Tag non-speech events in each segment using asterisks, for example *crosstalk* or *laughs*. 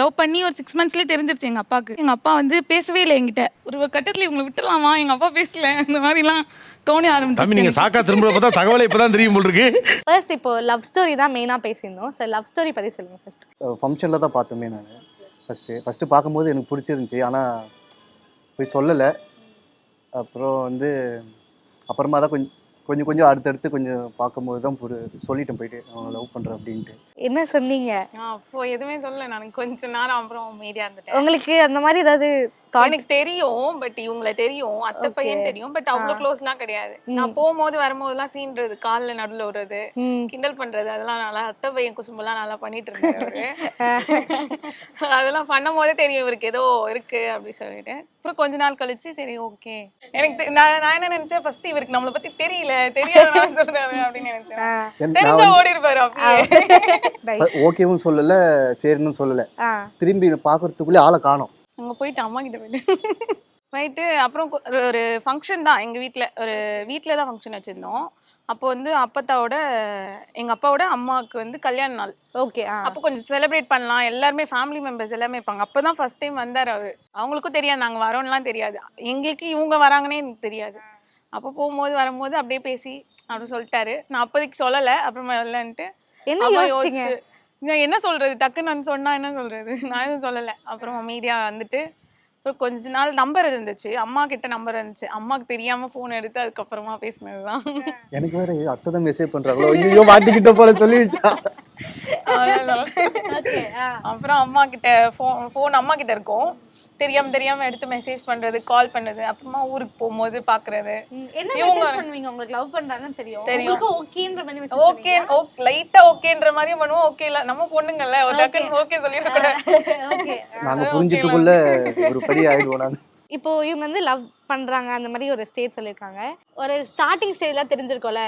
Love பண்ணி ஒரு six மந்த்ஸ்லேயே தெரிஞ்சிருச்சு எங்கள் அப்பாவுக்கு. எங்கள் அப்பா வந்து பேசவே இல்லை என்கிட்ட. ஒரு கட்டத்தில் இவங்களை விட்டுலாமா எங்கள் அப்பா பேசல. இந்த மாதிரிலாம் தோணி தம்பி ஆரம்பிச்சு நீங்க சாக்கா திரும்ப பார்த்தா தகவலை இப்பதான் தெரியும் போல் இருக்கு. ஃபர்ஸ்ட் இப்போ லவ் ஸ்டோரி தான் மெயினாக பேசியிருந்தோம். சார் லவ் ஸ்டோரி பற்றி சொல்லுங்க ஃபர்ஸ்ட் ஃபங்க்ஷனில் தான் பார்த்தோமே நான். ஃபஸ்ட்டு ஃபஸ்ட்டு பார்க்கும்போது எனக்கு பிடிச்சிருந்துச்சி. ஆனால் போய் சொல்லலை. அப்புறம் வந்து அப்புறமா தான் கொஞ்சம் கொஞ்சம் கொஞ்சம் அடுத்தடுத்து கொஞ்சம் பார்க்கும்போது தான் புரி சொல்லிட்டேன் போயிட்டு அவன் லவ் பண்ணுறேன் அப்படின்ட்டு. என்ன சொன்னீங்க? நான் அப்போ எதுவுமே சொல்லல நான் கொஞ்ச நேரம் அப்புறம் மீடியா இருந்துட்டேன். உங்களுக்கு அந்த மாதிரி ஏதாவது எனக்கு தெரியும் பட் இவங்களை தெரியும். அத்தை. பையன் தெரியும் பட் அவ்வளவு க்ளோஸ்லாம் கிடையாது. நான் போகும்போது வரும்போதெல்லாம் சீன்றது கால்ல நடுவுல விடுறது கிண்டல் பண்றது அதெல்லாம் நல்லா அத்தை பையன் குசும்பெல்லாம் நல்லா பண்ணிட்டு இருந்தாரு *laughs* அதெல்லாம் பண்ணும் போதே தெரியும் இவருக்கு ஏதோ இருக்கு அப்படி சொல்லிட்டு. அப்புறம் கொஞ்ச நாள் கழிச்சு சரி ஓகே எனக்கு நான் நான் என்ன நினைச்சேன் ஃபர்ஸ்ட் இவருக்கு நம்மளை பத்தி தெரியல தெரியாதனால சொல்றாரு அப்படின்னு நினைச்சேன். தெரிஞ்ச ஓடி இருப்பாரு அப்படியே. *laughs* ஓகேவும் சொல்லலை சரின்னு சொல்லலை. திரும்பி பார்க்கறதுக்குள்ளே ஆளை காணோம். அங்க போயிட்டு அம்மா கிட்ட போயிட்டு. போயிட்டு அப்புறம் ஒரு- ஃபங்க்ஷன் தான் எங்க வீட்ல. ஒரு வீட்ல தான் ஃபங்க்ஷன் வச்சிருந்தோம். அப்போ வந்து அப்பத்தாவோட எங்க அப்பாவோட அம்மாவுக்கு வந்து கல்யாண நாள். ஓகே அப்போ கொஞ்சம் செலிப்ரேட் பண்ணலாம். எல்லாருமே ஃபேமிலி மெம்பர்ஸ் எல்லாமே இருப்பாங்க. அப்போ தான் ஃபர்ஸ்ட் டைம் வந்தார் அவர். அவங்களுக்கும் தெரியாது. நாங்கள் வரோம்லாம் தெரியாது. எங்களுக்கு இவங்க வராங்கன்னே எனக்கு தெரியாது. அப்போ போகும்போது வரும்போது அப்படியே பேசி அப்படின்னு சொல்லிட்டாரு. நான் அப்போதைக்கு சொல்லலை. அப்புறமா இல்லைன்ட்டு என்ன யோசிச்சு நான் என்ன சொல்றது? டக்குன்னு வந்து சொன்னா என்ன சொல்றது? *laughs* நான் எதுவும் சொல்லலை. அப்புறம் மீடியா வந்துட்டு அப்புறம் கொஞ்ச நாள் நம்பர் இருந்துச்சு. அம்மா கிட்ட நம்பர் இருந்துச்சு. அம்மாக்கு தெரியாம ஃபோன் எடுத்து அதுக்கப்புறமா பேசினதுதான். *laughs* எனக்கு வேற அத்தை தான் மெசேஜ் பண்ணுறாங்களோ ஐயோ மாட்டிக்கிட்ட போல சொல்லி வச்சா அவ்வளவுதான். *laughs* ஓகே ஆ. அப்புறம் அம்மா கிட்ட ஃபோன் ஃபோன் அம்மா கிட்ட இருக்கும். தெரியாம தெரியாம எடுத்து மெசேஜ் பண்றது கால் பண்றது அப்புறமா ஊருக்கு போகும்போது பாக்குறது. என்ன மெசேஜ் பண்ணுவீங்க உங்களுக்கு? லவ் பண்றாங்கன்னு தெரியும். தெரியும். உங்களுக்கு ஓகேன்ற மாதிரி மெசேஜ் ஓகே ஓகே லைட்டா ஓகேன்ற மாதிரியும் பண்ணுவோம். ஓகே இல்ல நம்ம பொண்ணுங்கல்ல ஒரு டக்குன்னு ஓகே சொல்லிடக்கூடாது ஓகே *laughs* நாங்கள் புரிஞ்சிட்டுக்குள்ள ஒரு படி ஆயிடுவோம் நாங்கள் இப்போ இவங்க வந்து லவ் பண்றாங்க அந்த மாதிரி ஒரு ஸ்டேட் சொல்லியிருக்காங்க. ஒரு ஸ்டார்டிங் ஸ்டேஜ்ல தெரிஞ்சிருக்கோம்ல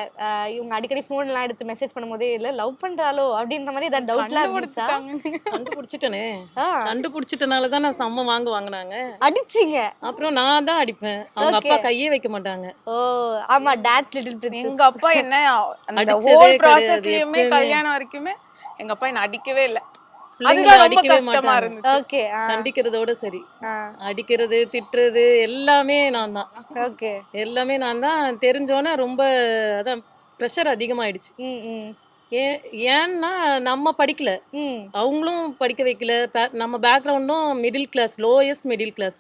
இவங்க அடிக்கடி ஃபோன் எல்லாம் எடுத்து மெசேஜ் பண்ணும்போதே இல்ல லவ் பண்றாளோ? அப்படின்ற மாதிரி ஏதாவது டவுட்லாம் இருந்துச்சா? கண்டுபிடிச்சிட்டனே. கண்டுபிடிச்சிட்டனால தான் நான் செம்ம வாங்க வாங்கினாங்க. அடிச்சீங்க. அப்புறம் நான் தான் அடிப்பேன். அவங்க அப்பா கையே வைக்க மாட்டாங்க. ஓ ஆமா டாட்ஸ் லிட்டில் பிரின்சஸ் எங்க அப்பா என்ன அந்த ஹோல் ப்ராசஸ்லயுமே. கல்யாணம் வரைக்குமே எங்க அப்பா என்ன அடிக்கவே இல்ல. பிள்ளைங்களை அடிக்கவே மாட்டாங்க. கண்டிக்கிறதோட சரி. அடிக்கிறது திட்டுறது எல்லாமே நான் தான். ஓகே. எல்லாமே நான் தான். தெரிஞ்சோன்னே ரொம்ப அதான் ப்ரெஷர் அதிகமாயிடுச்சு. ஏன்னா நம்ம படிக்கல. அவங்களும் படிக்க வைக்கல. நம்ம பேக்ரவுண்டும் middle class lowest middle class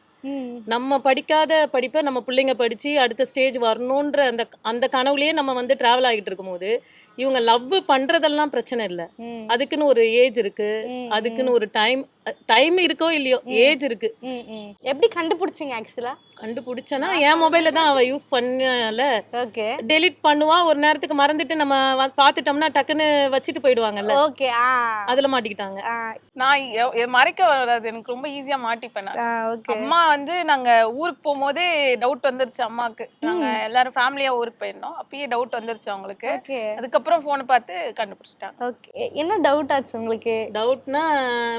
நம்ம படிக்காத படிப்பை நம்ம பிள்ளைங்க படித்து அடுத்த ஸ்டேஜ் வரணுன்ற அந்த அந்த கனவுலயே நம்ம வந்து ட்ராவல் ஆகிட்டு இருக்கும்போது இவங்க லவ் பண்ணுறதெல்லாம் பிரச்சனை இல்லை. அதுக்குன்னு ஒரு ஏஜ் இருக்கு. ம், அதுக்குன்னு ஒரு டைம் டைம் இருக்கோ இல்லையோ ஏஜ் இருக்கு. ம் ம். எப்படி கண்டுபிடிச்சீங்க ஆக்சுவலா கண்டுபிடிச்சனா என் மொபைல தான் அவ யூஸ் பண்ணல. ஓகே டெலிட் பண்ணுவா ஒரு நேரத்துக்கு மறந்துட்டு நம்ம பார்த்துட்டோம்னா டக்குன்னு வச்சுட்டு போயிடுவாங்கல்ல. ஓகே ஆ. அதுல மாட்டிக்கிட்டாங்க. நான் மறைக்க வராது எனக்கு ரொம்ப ஈஸியா மாட்டிப்பேன் அம்மா வந்து நாங்க ஊருக்கு போகும்போதே டவுட் வந்துருச்சு அம்மாக்கு. நாங்க எல்லாரும் ஃபேமிலியா ஊருக்கு போயிருந்தோம். அப்பயே டவுட் வந்துருச்சு அவங்களுக்கு. அதுக்கப்புறம் போனை பார்த்து கண்டுபிடிச்சிட்டாங்க. ஓகே என்ன டவுட் ஆச்சு உங்களுக்கு? டவுட்னா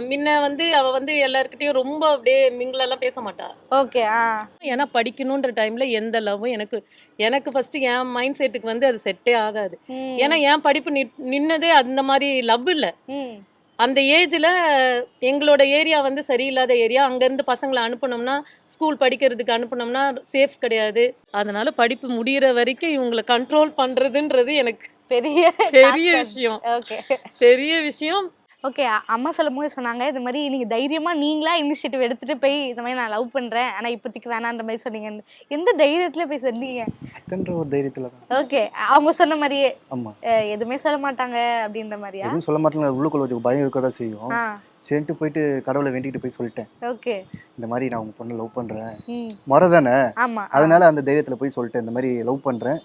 முன்ன வந்து அவ வந்து எல்லார்கிட்டயும் ரொம்ப அப்படியே மிங்கிலெல்லாம் பேச மாட்டா. ஓகே ஆ. ஏன்னா படிக்கணுன்ற டைம்ல எந்த லவ்வும் எனக்கு எனக்கு ஃபர்ஸ்ட் என் மைண்ட் செட்டுக்கு வந்து அது செட்டே ஆகாது. ஏன்னா என் படிப்பு நிட்- நின்னதே அந்த மாதிரி லவ் இல்ல. ம். அந்த ஏஜ்ல எங்களோட ஏரியா வந்து சரியில்லாத ஏரியா அங்கேருந்து பசங்களை அனுப்புனோம்னா ஸ்கூல் படிக்கிறதுக்கு அனுப்புனோம்னா சேஃப் கிடையாது. அதனால படிப்பு முடியிற வரைக்கும் இவங்களை கண்ட்ரோல் பண்றதுன்றது எனக்கு பெரிய பெரிய விஷயம். ஓகே. பெரிய விஷயம். ஓகே அம்மா சொல்லும் போது சொன்னாங்க இது மாதிரி நீங்க தைரியமா நீங்களா இனிஷியேட்டிவ் எடுத்துட்டு போய் இந்த மாதிரி நான் லவ் பண்றேன் ஆனா இப்போதைக்கு வேணான்ற மாதிரி சொன்னீங்க. எந்த தைரியத்துல போய் சொன்னீங்க? அத்தன்ற ஒரு தைரியத்தில் ஓகே அவங்க சொன்ன மாதிரியே. ஆமாம் எதுவுமே சொல்ல மாட்டாங்க அப்படின்ற மாதிரியா? எதுவும் சொல்ல மாட்டேங்க உள்ளுக்குள்ள கொஞ்சம் பயம் இருக்க தான் செய்யும் சரின்ட்டு போயிட்டு கடவுளை வேண்டிக்கிட்டு போய் சொல்லிட்டேன். ஓகே. இந்த மாதிரி நான் உங்க பொண்ணை லவ் பண்ணுறேன் ம். முறை தானே ஆமா. அதனால அந்த தைரியத்தில் போய் சொல்லிட்டேன் இந்த மாதிரி லவ் பண்ணுறேன்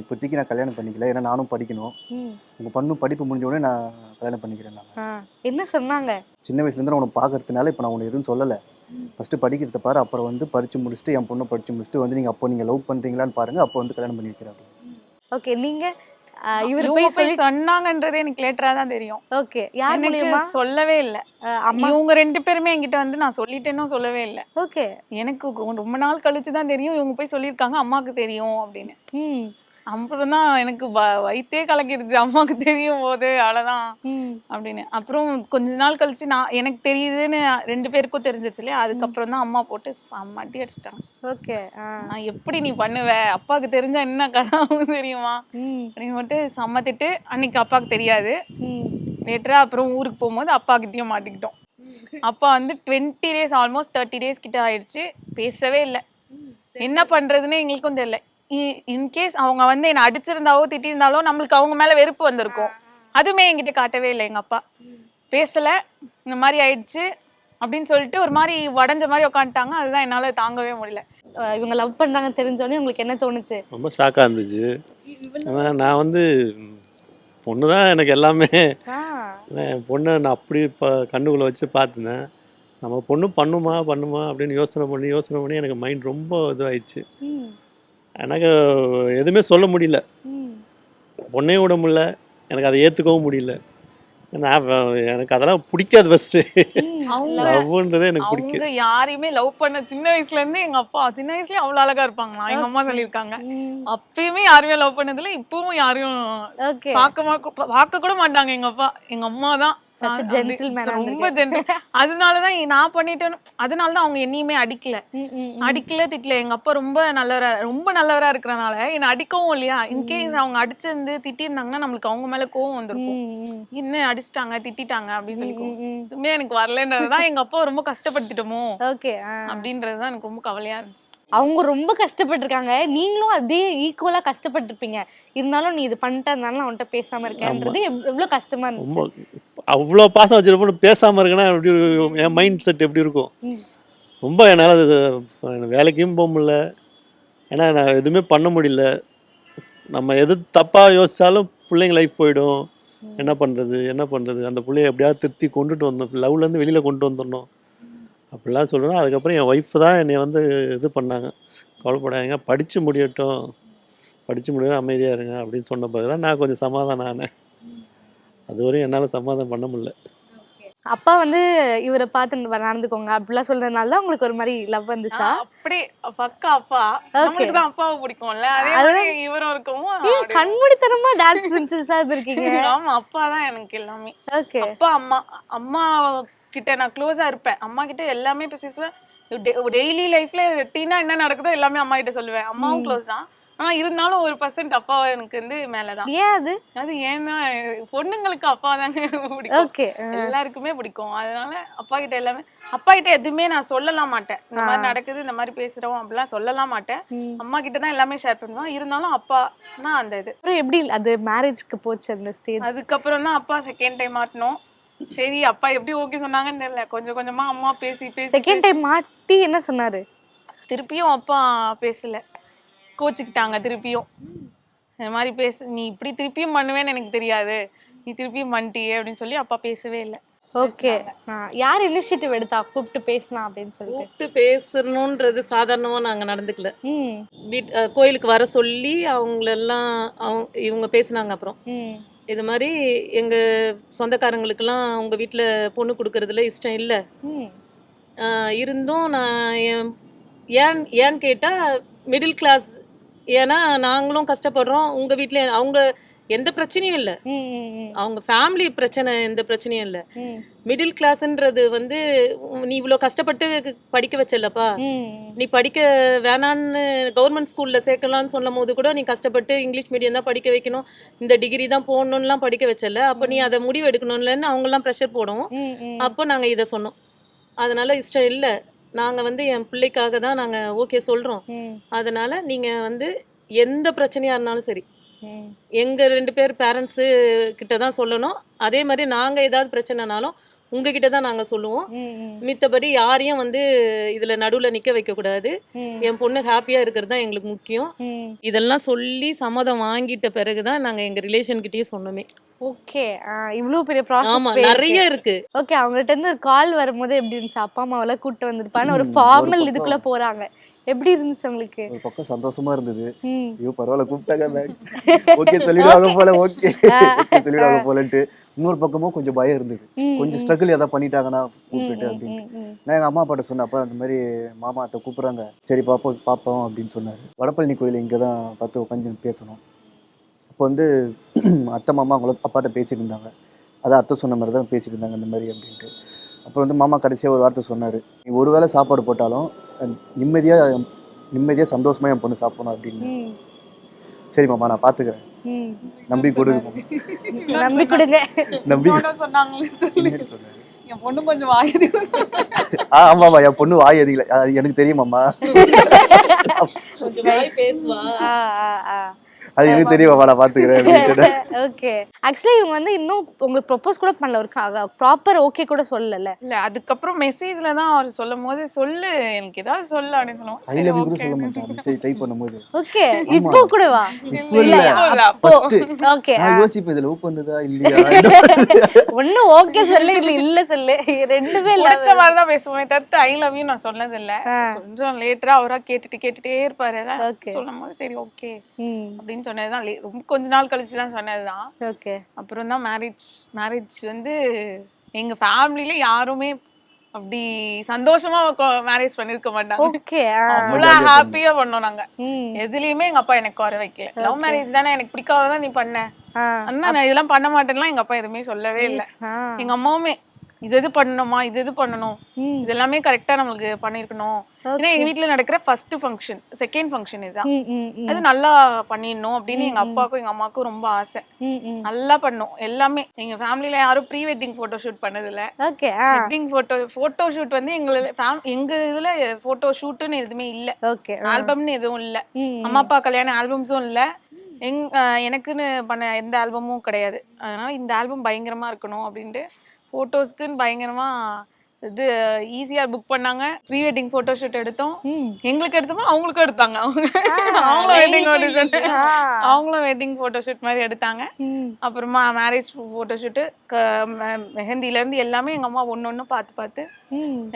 இப்போதைக்கு நான் கல்யாணம் பண்ணிக்கல. ஏன்னா நானும் படிக்கணும். ம். உங்கள் பொண்ணும் படிப்பு முடிஞ்ச உடனே நான் கல்யாணம் பண்ணிக்கிறேன் நான். என்ன சொன்னாங்க? சின்ன வயசுலேருந்து நான் உன்னை பார்க்கறதுனால இப்போ நான் உன்னை எதுவும் சொல்லலை. ஃபஸ்ட்டு படிக்கிறத பாரு அப்புறம் வந்து படித்து முடிச்சுட்டு என் பொண்ணை படித்து முடிச்சுட்டு வந்து நீங்கள் அப்போ நீங்கள் லவ் பண்ணுறீங்களான்னு பாருங்கள் அப்போ வந்து கல்யாணம் பண்ணி வைக்கிறேன். ஓகே நீங்க இவரு போய் சொல்லி சொன்னாங்கன்றதே எனக்கு லேட்டரா தான் தெரியும். ஓகே யார் மூலியமா? சொல்லவே இல்ல. அம்மா இவங்க ரெண்டு பேருமே என்கிட்ட வந்து நான் சொல்லிட்டேன்னு சொல்லவே இல்ல. ஓகே. எனக்கு ரொம்ப நாள் கழிச்சு தான் தெரியும். இவங்க போய் சொல்லியிருக்காங்க அம்மாக்கு தெரியும் அப்படின்னு. அப்புறம் தான் எனக்கு வ- வயித்தே கலக்கிடுச்சு அம்மாவுக்கு தெரியும் போது அவ்வளோதான். அப்படின்னு. அப்புறம் கொஞ்ச நாள் கழிச்சு நான் எனக்கு தெரியுதுன்னு ரெண்டு பேருக்கும் தெரிஞ்சிச்சு இல்லையா? அதுக்கப்புறம் தான் அம்மா போட்டு செம்மட்டி அடிச்சிட்டாங்க. ஓகே நான் எப்படி நீ பண்ணுவ? அப்பாவுக்கு தெரிஞ்சா என்ன கதை ஆகும் தெரியுமா? அப்படின்னு மட்டும் சம்மத்திட்டு அன்னைக்கு அப்பாவுக்கு தெரியாது. ம். லேட்டரா அப்புறம் ஊருக்கு போகும்போது அப்பா கிட்டயும் மாட்டிக்கிட்டோம். அப்பா வந்து twenty days almost thirty days கிட்ட ஆயிடுச்சு. பேசவே இல்லை. என்ன பண்றதுன்னு எங்களுக்கும் தெரியல. இன்கேஸ் அவங்க வந்து என்னை அடிச்சிருந்தாவோ திட்டியிருந்தாலோ நம்மளுக்கு அவங்க மேல வெறுப்பு வந்திருக்கும். அதுவுமே என்கிட்ட காட்டவே இல்லை எங்க அப்பா. பேசல இந்த மாதிரி ஆயிடுச்சு அப்படின்னு சொல்லிட்டு ஒரு மாதிரி வடைஞ்ச மாதிரி உட்காந்துட்டாங்க அதுதான் என்னால தாங்கவே முடியல. இவங்க லவ் பண்றாங்க தெரிஞ்சோடனே உங்களுக்கு என்ன தோணுச்சு? ரொம்ப ஷாக்காக இருந்துச்சு. நான் வந்து பொண்ணு தான் எனக்கு எல்லாமே. பொண்ணை நான் அப்படி இப்போ கண்ணுக்குள்ளே வச்சு பார்த்துனேன் நம்ம பொண்ணு பண்ணுமா பண்ணுமா அப்படின்னு யோசனை பண்ணி யோசனை பண்ணி எனக்கு மைண்ட் ரொம்ப இதுவாயிடுச்சு. எனக்கு எதுவுமே சொல்ல முடியல. ம். பொண்ணையும் விட முடியல. எனக்கு அதை ஏற்றுக்கவும் முடியல. நான் எனக்கு அதெல்லாம் பிடிக்காது ஃபஸ்ட்டு அவங்க லவ்ன்றதே எனக்கு பிடிக்காது. அவங்க யாரையுமே லவ் பண்ண சின்ன வயசுல இருந்து எங்க அப்பா சின்ன வயசுலயே அவ்வளவு அழகா இருப்பாங்களா எங்க அம்மா சொல்லியிருக்காங்க. அப்பயுமே யாருமே லவ் பண்ணதில்ல. இப்பவும் யாரையும் ஓகே பார்க்க பார்க்க கூட மாட்டாங்க எங்க அப்பா. எங்க அம்மா தான் ரொம்ப ஜென்டில் அதனாலதான் நான் பண்ணிட்டேன்னு அதனாலதான் அவங்க என்னையுமே அடிக்கல. அடிக்கல திட்டல. எங்க அப்பா ரொம்ப நல்லவரா ரொம்ப நல்லவரா இருக்கறனால என்னை அடிக்கவும் இல்லையா? இன்கேஸ் அவங்க அடிச்சிருந்து திட்டிருந்தாங்கன்னா நம்மளுக்கு அவங்க மேல கோவம் வந்திருக்கும். இன்னும் அடிச்சிட்டாங்க திட்டிட்டாங்க அப்படின்னு இதுவுமே எனக்கு வரலன்றதுதான் எங்க அப்பா ரொம்ப கஷ்டப்படுத்திட்டோமோ? ஓகே அப்படின்றதுதான் எனக்கு ரொம்ப கவலையா இருந்துச்சு. அவங்க ரொம்ப கஷ்டப்பட்டிருக்காங்க. நீங்களும் அதே ஈக்குவலா கஷ்டப்பட்டிருப்பீங்க. இருந்தாலும் நீ இது பண்ணிட்டதுனால நான் உன்கிட்ட பேசாம இருக்கேன்றது எவ்- எவ்வளவு கஷ்டமா இருந்துச்சு? அவ்வளோ பாசம் வச்சிருப்போம் பேசாமல் இருக்கேன்னா எப்படி இருக்கும்? என் மைண்ட் செட் எப்படி இருக்கும்? ரொம்ப என்னால் அது வேலைக்கும் போக முடியல. ஏன்னா நான் எதுவுமே பண்ண முடியல. நம்ம எது தப்பாக யோசித்தாலும் பிள்ளைங்க லைஃப் போயிடும். என்ன பண்ணுறது என்ன பண்ணுறது அந்த பிள்ளைய எப்படியாவது திருத்தி கொண்டுட்டு வந்தோம் லவ்லேருந்து வெளியில் கொண்டு வந்துடணும். அப்படிலாம் சொல்லணும் அதுக்கப்புறம் என் ஒய்ஃப் தான் என்னை வந்து இது பண்ணாங்க. கவலைப்படாதீங்க. படித்து முடியட்டும். படித்து முடியும் அமைதியாக இருங்க அப்படின்னு சொன்ன பிறகு தான் நான் கொஞ்சம் சமாதானம் ஆனேன். அதுவரையும் என்னால் சமாதானம் பண்ண முடியல. அப்பா வந்து இவரை பார்த்து நடந்துக்கோங்க அப்படிலாம் சொல்றதுனால தான் உங்களுக்கு ஒரு மாதிரி லவ் வந்துச்சா? அப்படி பக்கா அப்பா நம்மளுக்கு தான் அப்பாவை பிடிக்கும்ல. அதே மாதிரி இவரும் இருக்கவும் கண்மூடித்தனமா டான்ஸ் பிரின்சஸா இருந்திருக்கீங்க. *laughs* ஆமா அப்பா தான் எனக்கு எல்லாமே. ஓகே அப்பா அம்மா அம்மா கிட்ட நான் க்ளோஸா இருப்பேன். அம்மா கிட்ட எல்லாமே பேசுவேன். டெய்லி லைஃப்ல ரொட்டீனா என்ன நடக்குதோ எல்லாமே அம்மா கிட்ட சொல்லுவேன். அம்மாவும் க்ளோஸ் தான். ஆனா இருந்தாலும் ஒரு பர்சன்ட் அப்பா எனக்கு வந்து மேலதான். ஏன் அது? அது ஏன்னா பொண்ணுங்களுக்கு அப்பா தாங்க பிடிக்கும். ஓகே எல்லாருக்குமே பிடிக்கும். அதனால அப்பா கிட்ட எல்லாமே அப்பா கிட்ட எதுவுமே நான் சொல்லலாம் மாட்டேன். இந்த மாதிரி நடக்குது இந்த மாதிரி பேசுறோம் அப்படிலாம் சொல்லலாம் மாட்டேன். அம்மா கிட்ட தான் எல்லாமே ஷேர் பண்ணுவேன். இருந்தாலும் அப்பானா அந்த இது. அப்புறம் எப்படி அது மேரேஜ்க்கு போச்சு அந்த ஸ்டேஜ் அதுக்கப்புறம் தான் அப்பா செகண்ட் டைம் மாட்டினோம். சரி அப்பா எப்படி ஓகே சொன்னாங்கன்னு தெரியல. கொஞ்சம் கொஞ்சமா அம்மா பேசி பேசி செகண்ட் டைம் மாட்டி என்ன சொன்னாரு? திருப்பியும் அப்பா பேசல. கோச்சுக்கிட்டாங்க திருப்பியும். இந்த மாதிரி பேச நீ இப்படி திருப்பியும் பண்ணுவேன்னு எனக்கு தெரியாது. நீ திருப்பியும் பண்ணிட்டியே அப்படின்னு சொல்லி அப்பா பேசவே இல்லை. ஓகே. யார் இனிஷியேட்டிவ் எடுத்தா? கூப்பிட்டு பேசலாம் அப்படின்னு சொல்லிட்டு. கூப்பிட்டு பேசணுன்றது சாதாரணமாக நாங்கள் நடந்துக்கல. ம். வீட் கோயிலுக்கு வர சொல்லி அவங்களெல்லாம் அவங்க இவங்க பேசினாங்க அப்புறம். இது மாதிரி எங்கள் சொந்தக்காரங்களுக்கெல்லாம் அவங்க வீட்டில் பொண்ணு கொடுக்கறதுல இஷ்டம் இல்லை. இருந்தும் நான் ஏன் ஏன்னு கேட்டால் மிடில் கிளாஸ் ஏன்னா நாங்களும் கஷ்டப்படுறோம். உங்கள் வீட்டில் அவங்க எந்த பிரச்சனையும் இல்லை. அவங்க ஃபேமிலி பிரச்சனை எந்த பிரச்சனையும் இல்லை. மிடில் கிளாஸ்ன்றது வந்து நீ இவ்வளோ கஷ்டப்பட்டு படிக்க வச்சல்லப்பா. நீ படிக்க வேணான்னு கவர்மெண்ட் ஸ்கூல்ல சேர்க்கலாம்னு சொல்லும் போது கூட நீ கஷ்டப்பட்டு இங்கிலீஷ் மீடியம் தான் படிக்க வைக்கணும். இந்த டிகிரி தான் போடணும்லாம் படிக்க வச்சல அப்போ நீ அதை முடிவு எடுக்கணும்லன்னு அவங்கெல்லாம் ப்ரெஷர் போடுவோம் ம் ம். அப்போ நாங்கள் இதை சொன்னோம். அதனால இஷ்டம் இல்லை. நாங்கள் வந்து என் பிள்ளைக்காக தான் நாங்கள் ஓகே சொல்கிறோம் அதனால நீங்கள் வந்து எந்த பிரச்சனையாக இருந்தாலும் சரி. எங்கள் ரெண்டு பேர் பேரண்ட்ஸு கிட்ட தான் சொல்லணும். அதே மாதிரி நாங்கள் ஏதாவது பிரச்சனைனாலும் உங்ககிட்ட தான் நாங்கள் சொல்லுவோம். மித்தபடி யாரையும் வந்து இதில் நடுவில் நிற்க வைக்கக்கூடாது ம். என் பொண்ணு ஹாப்பியாக இருக்கிறது தான் எங்களுக்கு முக்கியம். இதெல்லாம் சொல்லி சம்மதம் வாங்கிட்ட பிறகு தான் நாங்கள் எங்கள் ரிலேஷன்கிட்டயே சொன்னோமே. ஓகே இவ்வளவு பெரிய ப்ராசஸ் நிறைய இருக்கு. ஓகே அவங்கள்ட்ட இருந்து ஒரு கால் வரும்போது எப்படி இருந்துச்சு? அப்பா அம்மாவெல்லாம் கூப்பிட்டு வந்திருப்பான்னு ஒரு ஃபார்மல் இதுக்குள்ள. போறாங்க. எப்படி இருந்துச்சு உங்களுக்கு ஒரு பக்கம் சந்தோஷமா இருந்தது. ம். ஐயோ பரவாயில்ல கூப்பிட்டாங்க ஓகே சொல்லிடுவாங்க *laughs* போல ஓகே சொல்லிடுவாங்க போலன்ட்டு. இன்னொரு பக்கமும் கொஞ்சம் பயம் இருந்தது. கொஞ்சம். ஸ்ட்ரகிள் எதாவது பண்ணிட்டாங்கன்னா கூப்பிட்டு அப்படின்னு. நான் எங்கள் அம்மா அப்பாட்ட சொன்னப்ப அந்த மாதிரி மாமா அத்தை கூப்பிட்றாங்க. சரி பாப்போம் பார்ப்போம் அப்படின்னு சொன்னார். வடபழனி கோயில் இங்கே தான் பார்த்து உட்காந்து பேசணும். அப்போ வந்து அத்தை மாமா அவங்கள அப்பாட்ட பேசிட்டு இருந்தாங்க. அதான் அத்தை சொன்ன மாதிரி தான் பேசிட்டு இருந்தாங்க இந்த மாதிரி அப்படின்ட்டு. அப்புறம் வந்து மாமா கடைசியாக ஒரு வார்த்தை சொன்னார். நீ ஒரு வேளை சாப்பாடு போட்டாலும் நிம்மதியாக நிம்மதியாக சந்தோஷமாக என் பொண்ணு சாப்பிடணும் அப்படின்னு. சரி மாமா நான் பார்த்துக்கிறேன் ம். நம்பி கொடுங்க. நம்பி கொடுங்க. நம்பி. என் பொண்ணு கொஞ்சம் வாயது ஆ ஆமாம்மா என் பொண்ணு வாய் அதிகல அது எனக்கு தெரியுமாம்மா கொஞ்சம் வாய் பேசுவா. ஆ ஆ ஆ. அது எனக்கு தெரியுமாம்மா நான் பார்த்துக்கிறேன் அப்படின்னு *laughs* ஓகே ஆக்சுவலி இவங்க வந்து இன்னும் உங்களுக்கு ப்ரொப்போஸ் கூட பண்ணல ஒரு ப்ராப்பர் ஓகே கூட சொல்லல. இல்ல அதுக்கப்புறம் மெசேஜ்ல தான் அவர் சொல்லும் போது சொல்லு எனக்கு ஏதாவது சொல்லு அப்படின்னு சொல்லுவோம் ஐ லவ் யூ கூட சொல்ல மாட்டாங்க சரி ட்ரை பண்ணும்போது. ஓகே இப்போ கூடவா இப்போ இல்ல. அப்போ ஓகே நான் யோசிப்பேன் இது லவ் பண்ணுதா இல்லையா? *laughs* ஒண்ணு ஓகே சொல்லு இல்ல இல்ல சொல்லு. ரெண்டுமே இல்ல. பிடிச்ச மாதிரி தான் பேசுவேன் தவிர்த்து ஐ லவ் யூ நான் சொன்னது இல்ல. கொஞ்சம் லேட்டரா அவரா கேட்டுட்டு கேட்டுட்டே இருப்பாரு. சொல்லும் போது சரி ஓகே ம். அப்படின்னு சொன்னதுதான். லே- ரொம்ப கொஞ்ச நாள் கழிச்சு தான் சொன்னதுதான். ஓகே. அப்புறம் தான் மேரேஜ் மேரேஜ் வந்து எங்க ஃபேமிலில யாருமே அப்படி சந்தோஷமா மேரேஜ் பண்ணிருக்க மாட்டாங்க. ஓகே. அவ்வளோ ஹாப்பியா பண்ணோம் நாங்க. ம். எதுலயுமே எங்க அப்பா எனக்கு குறை வைக்கல. லவ் மேரேஜ் தானே எனக்கு பிடிக்காததான் நீ பண்ண. அண்ணா நான் இதெல்லாம் பண்ண மாட்டேன்லாம் எங்க அப்பா எதுவுமே சொல்லவே இல்லை. எங்க அம்மாவுமே இது இது பண்ணணுமா? இது இது பண்ணணும். இது எல்லாமே கரெக்டா நம்மளுக்கு பண்ணிருக்கணும் ஏன்னா எங்க வீட்ல நடக்கிற ஃபர்ஸ்ட் ஃபங்க்ஷன் செகண்ட் ஃபங்க்ஷன் இதுதான். அது நல்லா பண்ணிடணும் அப்படின்னு எங்க அப்பாவுக்கும் எங்க அம்மாவுக்கும் ரொம்ப ஆசை. நல்லா பண்ணோம். எல்லாமே. எங்க ஃபேமிலில யாரும் ப்ரீ வெட்டிங் போட்டோ ஷூட் பண்ணது இல்ல okay wedding photo photo shoot வந்து எங்க எங்க இதுல போட்டோ ஷூட்டுன்னு எதுவுமே இல்ல. ஓகே ஆல்பம்னு எதுவும் இல்ல. அம்மா அப்பா கல்யாண ஆல்பம்ஸும் இல்ல. எங் எனக்குன்னு பண்ண எந்த ஆல்பமும் கிடையாது. அதனால இந்த ஆல்பம் பயங்கரமா இருக்கணும் அப்படின்ட்டு ஃபோட்டோஸ்க்குன்னு பயங்கரமாக இது ஈஸியா புக் பண்ணாங்க. ப்ரீ வெட்டிங் போட்டோ ஷூட் எடுத்தோம் எங்களுக்கு எடுத்தோமோ அவங்களுக்கும் எடுத்தாங்க. அவங்க அவங்களும் வெட்டிங் போட்டோ ஷூட். அவங்களும் வெட்டிங் போட்டோ ஷூட் மாதிரி எடுத்தாங்க. அப்புறமா மேரேஜ் போட்டோ ஷூட்டு மெஹந்தில இருந்து எல்லாமே எங்க அம்மா ஒண்ணு ஒண்ணு பார்த்து பார்த்து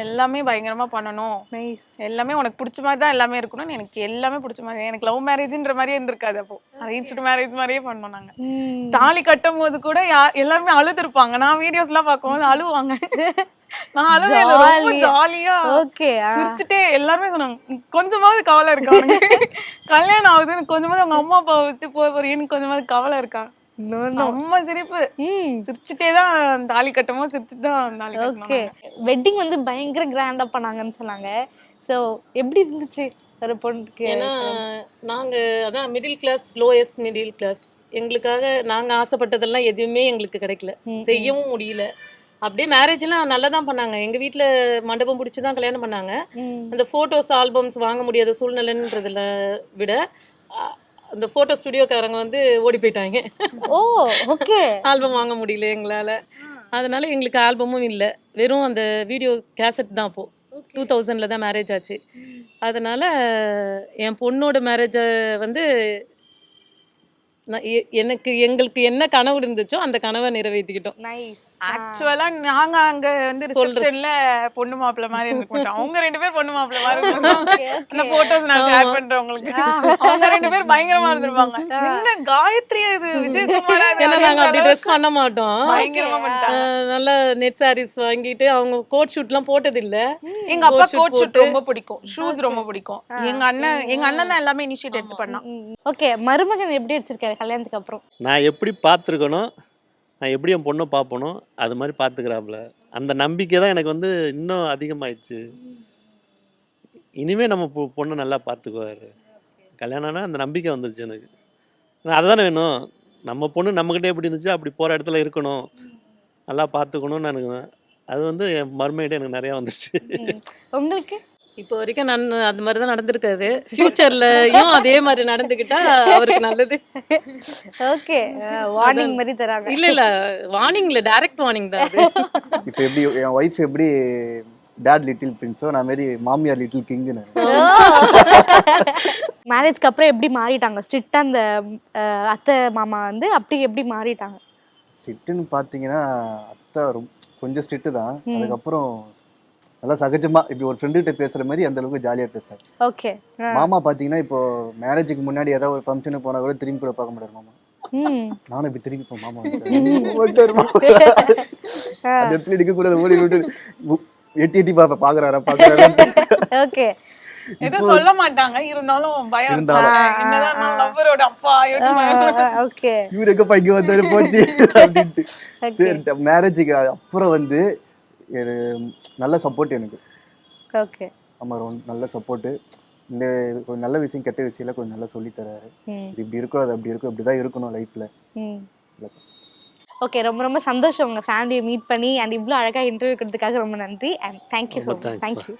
எல்லாமே பயங்கரமா பண்ணணும். எல்லாமே உனக்கு பிடிச்ச மாதிரி தான் எல்லாமே இருக்கணும்னு எனக்கு எல்லாமே பிடிச்ச மாதிரி எனக்கு லவ் மேரேஜ்ன்ற மாதிரியே இருந்திருக்காது அப்போ. அரேஞ்ச்டு மேரேஜ் மாதிரியே பண்ணோம் நாங்க. தாலி கட்டும் போது கூட எல்லாருமே அழுதுருப்பாங்க. நான் வீடியோஸ் எல்லாம் பார்க்கும்போது அழுவாங்க. *laughs* நான் ரொம்ப. ஜாலியா. ஓகே சிரிச்சுட்டே எல்லாருமே சொன்னாங்க "உம், கொஞ்சமாவது கவலை இருக்கா *laughs* கல்யாணம் ஆகுதுன்னு கொஞ்சமாவது அவங்க அம்மா அப்பா விட்டு போக போறீங்கன்னு கொஞ்சமாவது கவலை இருக்கா? நோ செம்ம சிரிப்பு. ம். சிரிச்சுட்டே தான் தாலி கட்டமோ சிரிச்சுட்டு தான் தாலி ஓகே வெட்டிங் வந்து பயங்கர கிராண்டா பண்ணாங்கன்னு சொன்னாங்க. சோ எப்படி இருந்துச்சு ஒரு பொண்ணுக்கு? ஏன்னா நாங்க அதான் middle class lowest middle class எங்களுக்காக நாங்க ஆசைப்பட்டதெல்லாம் எதுவுமே எங்களுக்கு கிடைக்கல. செய்யவும் முடியல. அப்படியே மேரேஜ் எல்லாம் நல்லா தான் பண்ணாங்க. எங்க வீட்ல மண்டபம் பிடிச்சி தான் கல்யாணம் பண்ணாங்க. அந்த ஃபோட்டோஸ் ஆல்பம்ஸ் வாங்க முடியாத சூழ்நிலைன்றதுல விட அந்த ஃபோட்டோ ஸ்டுடியோக்காரங்க வந்து ஓடி போயிட்டாங்க. ஓ ஓகே ஆல்பம் வாங்க முடியல எங்களால். அதனால எங்களுக்கு ஆல்பமும் இல்லை. வெறும் அந்த வீடியோ கேசட் தான் அப்போ. டூ தௌசண்டில் தான் மேரேஜ் ஆச்சு. அதனால என் பொண்ணோட மேரேஜை வந்து எனக்கு எங்களுக்கு என்ன கனவு இருந்துச்சோ அந்த கனவை நிறைவேற்றிக்கிட்டோம் நைஸ் ஆக்சுவலா நாங்க அங்க வந்து ரிசப்ஷன்ல பொண்ணு மாப்பிள்ள மாதிரி இருந்துக்க மாட்டோம் அவங்க ரெண்டு பேர் பொண்ணு மாப்பிள்ள மாதிரி இருந்திருப்பாங்க *laughs* அந்த போட்டோஸ் நான் ஷேர் பண்றேன் உங்களுக்கு அவங்க ரெண்டு பேர் பயங்கரமா இருந்திருப்பாங்க. என்ன காயத்ரி இது? விஜயகுமாரா ஏன்னா நாங்கள் அப்படி ட்ரெஸ் பண்ண மாட்டோம். பயங்கரமா நல்லா நெட் சாரீஸ் வாங்கிட்டு அவங்க கோட் ஷூட்லாம் போட்டது இல்ல எங்க அப்பா கோட் ஷூட். ரொம்ப பிடிக்கும். ஷூஸ் ரொம்ப பிடிக்கும். எங்க அண்ணன் எங்க அண்ணன் தான் எல்லாமே இனிஷியேட் எடுத்து பண்ணான். ஓகே மருமகன் எப்படி வச்சிருக்காரு கல்யாணத்துக்கு அப்புறம்? நான் எப்படி பார்த்துருக்கணும் நான் எப்படி என் பொண்ணை பார்ப்பனோ அது மாதிரி பார்த்துக்கிறாப்புல அந்த நம்பிக்கை தான் எனக்கு வந்து இன்னும் அதிகமாயிடுச்சு. இனிமே நம்ம பொ- பொண்ணை நல்லா பார்த்துக்குவாரு. கல்யாணம்னா அந்த நம்பிக்கை வந்துருச்சு எனக்கு. அதுதானே வேணும். நம்ம பொண்ணு நம்மக்கிட்டே எப்படி இருந்துச்சோ அப்படி போகிற இடத்துல இருக்கணும். நல்லா பார்த்துக்கணும்னு எனக்கு அது வந்து என் மருமையிட்ட எனக்கு நிறையா வந்துருச்சு. உங்களுக்கு? இப்போ வரைக்கும் நான் அந்த மாதிரி தான் நடந்திருக்காரு. ஃபியூச்சர்லயும் அதே மாதிரி நடந்துக்கிட்டா அவருக்கு நல்லது. ஓகே வார்னிங் மாதிரி தராங்க. இல்ல இல்ல வார்னிங்ல டைரக்ட் வார்னிங் தான் அது. இப்போ எப்படி என் ஒய்ஃப் எப்படி டேட் லிட்டில் பிரின்ஸோ நான் மாரி மாமியார் லிட்டில் கிங்னு மேரேஜ்க்கு அப்புறம் எப்படி மாறிட்டாங்க? ஸ்ட்ரிக்டா அந்த அத்தை மாமா வந்து அப்படி எப்படி மாறிட்டாங்க? ஸ்ட்ரிக்ட்டுன்னு பார்த்தீங்கன்னா அத்தை ரொம்ப கொஞ்சம் ஸ்ட்ரிக்ட்டு தான். அதுக்கப்புறம் நல்லா சகஜமா இப்படி ஒரு ஃப்ரெண்டுகிட்ட பேசுற மாதிரி அந்த அளவுக்கு ஜாலியா பேசுறாரு. ஓகே மாமா பாத்தீங்கன்னா இப்போ மேரேஜுக்கு முன்னாடி ஏதாவது ஒரு ஃபங்க்ஷனுக்கு போனா கூட திரும்பி கூட பார்க்க மாட்டாரு மாமா. ம். நானும் இப்படி திரும்பி இப்போ மாமா. அந்த இடத்துல எடுக்க கூடாது ஓடி விட்டு. எட்டி எட்டி பாப்ப பாக்குறாரா பாக்குறாரா ஓகே எதுவும் சொல்ல மாட்டாங்க இருந்தாலும் பயம் இருந்தாலும். இருக்கும்ல. என்னதான் லவ்வரோட அப்பா எப்படி பயம் ஓகே இவர் எங்கப்பா இங்க வந்தாரு போச்சு அப்படின்ட்டு. சரி மேரேஜுக்கு அப்புறம் வந்து நல்ல சப்போர்ட் எனக்கு. ஓகே ஆமாம் ரொம்ப நல்ல சப்போர்ட்டு இந்த ஒரு நல்ல விஷயம் கெட்ட விஷயம்ல கொஞ்சம் நல்லா சொல்லித் தராரு. இது இப்படி இருக்கும் அது அப்படி இருக்கும் இப்படி தான் இருக்கணும் லைஃப்பில் ம். ஓகே ரொம்ப ரொம்ப சந்தோஷம் உங்க ஃபேமிலியை மீட் பண்ணி அண்ட் இவ்வளோ அழகா இன்டர்வியூ கொடுத்ததுக்காக ரொம்ப நன்றி and thank you so much thank you